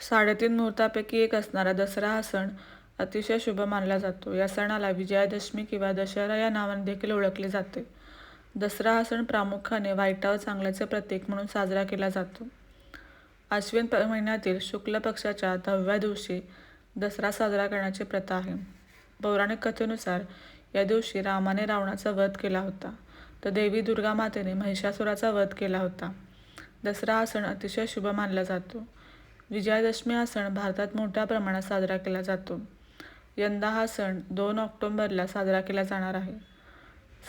साडेतीन मुहूर्तांपैकी एक असणारा दसरा हा सण अतिशय शुभ मानला जातो. या सणाला विजयादशमी किंवा दशहरा या नावाने देखील ओळखले जाते. दसरा हा सण प्रामुख्याने वाईटावर चांगल्याचे प्रतीक म्हणून साजरा केला जातो. अश्विन महिन्यातील शुक्ल पक्षाच्या दहाव्या दिवशी दसरा साजरा करण्याची प्रथा आहे. पौराणिक कथेनुसार या दिवशी रामाने रावणाचा वध केला होता, तर देवी दुर्गा मातेने महिषासुराचा वध केला होता. दसरा हा सण अतिशय शुभ मानला जातो. विजयादशमी हा सण भारतात मोठ्या प्रमाणात साजरा केला जातो. यंदा हा सण दोन ऑक्टोबरला साजरा केला जाणार आहे.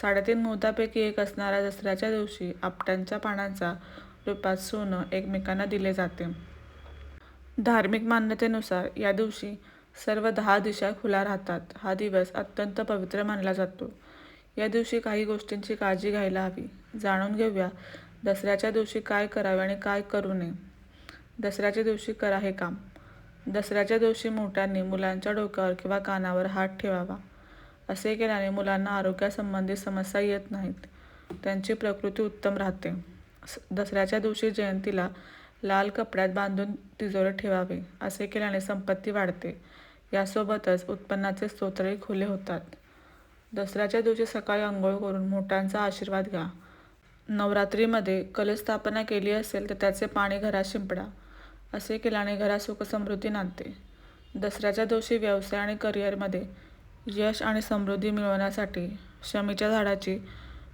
साडेतीन मुहूर्तापैकी एक असणाऱ्या दसऱ्याच्या दिवशी आपट्यांच्या पानांच्या रूपात सोनं एकमेकांना दिले जाते. धार्मिक मान्यतेनुसार या दिवशी सर्व दहा दिशा खुला राहतात. हा दिवस अत्यंत पवित्र मानला जातो. या दिवशी काही गोष्टींची काळजी घ्यायला हवी. जाणून घेऊया दसऱ्याच्या दिवशी काय करावे आणि काय करू नये. दसऱ्याच्या दिवशी करा हे काम. दसऱ्याच्या दिवशी मोठ्यांनी मुलांच्या डोक्यावर किंवा कानावर हात ठेवावा. असे केल्याने मुलांना आरोग्यासंबंधी समस्या येत नाहीत. त्यांची प्रकृती उत्तम राहते. दसऱ्याच्या दिवशी जयंतीला लाल कपड्यात बांधून तिजोरे ठेवावे. असे केल्याने संपत्ती वाढते. यासोबतच उत्पन्नाचे स्रोतही खुले होतात. दसऱ्याच्या दिवशी सकाळी आंघोळ करून मोठ्यांचा आशीर्वाद घ्या. नवरात्रीमध्ये कलस्थापना केली असेल तर त्याचे पाणी घरात शिंपडा. असे केल्याने घरात सुखसमृद्धी नांदते. दसऱ्याच्या दिवशी व्यवसाय आणि करिअरमध्ये यश आणि समृद्धी मिळवण्यासाठी शमीच्या झाडाची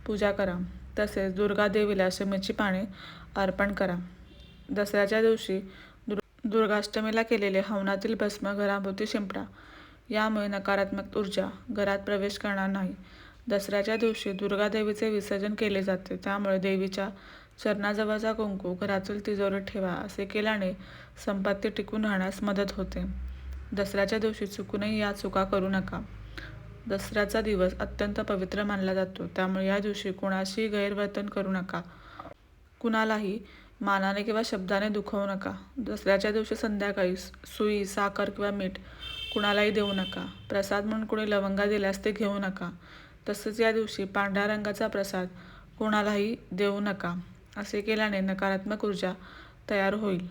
पूजा करा. तसेच दुर्गादेवीला शमीची पाने अर्पण करा. दसऱ्याच्या दिवशी दुर् दुर्गाष्टमीला केलेले हवनातील भस्म घराभोवती शिंपडा. यामुळे नकारात्मक ऊर्जा घरात प्रवेश करणार नाही. दसऱ्याच्या दिवशी दुर्गादेवीचे विसर्जन केले जाते. त्यामुळे देवीच्या चरणाजवळचा कुंकू घरातील तिजोरीत ठेवा. असे केल्याने संपत्ती टिकून राहण्यास मदत होते. दसऱ्याच्या दिवशी चुकूनही या चुका करू नका. दसऱ्याचा दिवस अत्यंत पवित्र मानला जातो. त्यामुळे या दिवशी कुणाशीही गैरवर्तन करू नका. कुणालाही मानाने किंवा शब्दाने दुखवू नका. दसऱ्याच्या दिवशी संध्याकाळी सुई, साखर किंवा मीठ कुणालाही देऊ नका. प्रसाद म्हणून कुणी लवंगा दिल्यास ते घेऊ नका. तसेच या दिवशी पांढऱ्या रंगाचा प्रसाद कुणालाही देऊ नका. असे केल्याने नकारात्मक ऊर्जा तयार होईल.